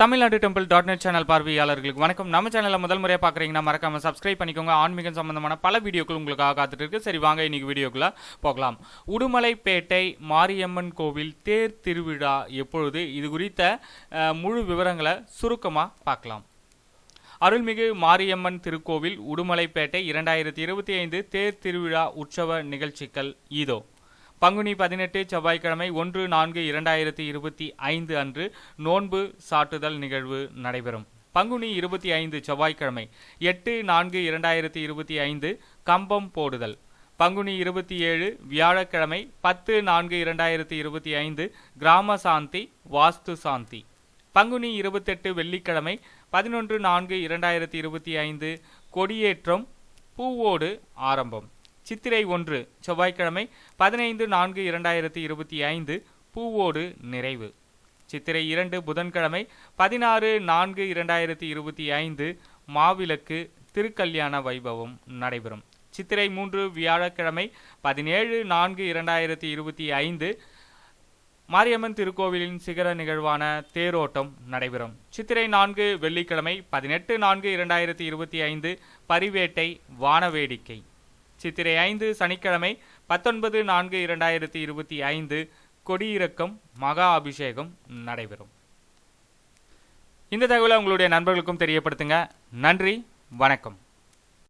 Tamil Nadu temple dot net channel பார்வையாளர்களுக்கு வணக்கம். நம்ம சேனலில் முதல் முறையாக பார்க்குறீங்கன்னா மறக்காம சப்ஸ்கிரைப் பண்ணிக்கோங்க. ஆன்மீகம் சம்பந்தமான பல வீடியோக்கள் உங்களுக்காக காத்துட்டு இருக்கு. சரி வாங்க இன்னைக்கு வீடியோக்குள்ள போகலாம். உடுமலைப்பேட்டை மாரியம்மன் கோவில் தேர் திருவிழா எப்பொழுது? இது குறித்த முழு விவரங்களை சுருக்கமாக பார்க்கலாம். அருள்மிகு மாரியம்மன் திருக்கோவில் உடுமலைப்பேட்டை இரண்டாயிரத்தி இருபத்தி ஐந்து தேர் திருவிழா உற்சவ நிகழ்ச்சிகள் இதோ. பங்குனி பதினெட்டு செவ்வாய்க்கிழமை ஒன்று நான்கு இரண்டாயிரத்தி இருபத்தி ஐந்து அன்று நோன்பு சாட்டுதல் நிகழ்வு நடைபெறும். பங்குனி இருபத்தி ஐந்து செவ்வாய்க்கிழமை எட்டு நான்கு இரண்டாயிரத்தி இருபத்தி ஐந்து கம்பம் போடுதல். பங்குனி இருபத்தி ஏழு வியாழக்கிழமை பத்து நான்கு இரண்டாயிரத்தி இருபத்தி ஐந்து கிராம சாந்தி வாஸ்து சாந்தி. பங்குனி இருபத்தெட்டு வெள்ளிக்கிழமை பதினொன்று நான்கு இரண்டாயிரத்தி இருபத்தி ஐந்து கொடியேற்றம் பூவோடு ஆரம்பம். சித்திரை ஒன்று செவ்வாய்க்கிழமை பதினைந்து நான்கு இரண்டாயிரத்தி இருபத்தி ஐந்து பூவோடு நிறைவு. சித்திரை இரண்டு புதன்கிழமை பதினாறு நான்கு இரண்டாயிரத்தி இருபத்தி ஐந்து மாவிளக்கு திருக்கல்யாண வைபவம் நடைபெறும். சித்திரை மூன்று வியாழக்கிழமை பதினேழு நான்கு இரண்டாயிரத்தி இருபத்தி ஐந்து மாரியம்மன் திருக்கோவிலின் சிகர நிகழ்வான தேரோட்டம் நடைபெறும். சித்திரை நான்கு வெள்ளிக்கிழமை பதினெட்டு நான்கு இரண்டாயிரத்தி இருபத்தி ஐந்து பரிவேட்டை வானவேடிக்கை. சித்திரை ஐந்து சனிக்கிழமை பத்தொன்பது நான்கு இரண்டாயிரத்தி இருபத்தி ஐந்து கொடியிறக்கம் மகா அபிஷேகம் நடைபெறும். இந்த தகவலை உங்களுடைய நண்பர்களுக்கும் தெரியப்படுத்துங்க. நன்றி வணக்கம்.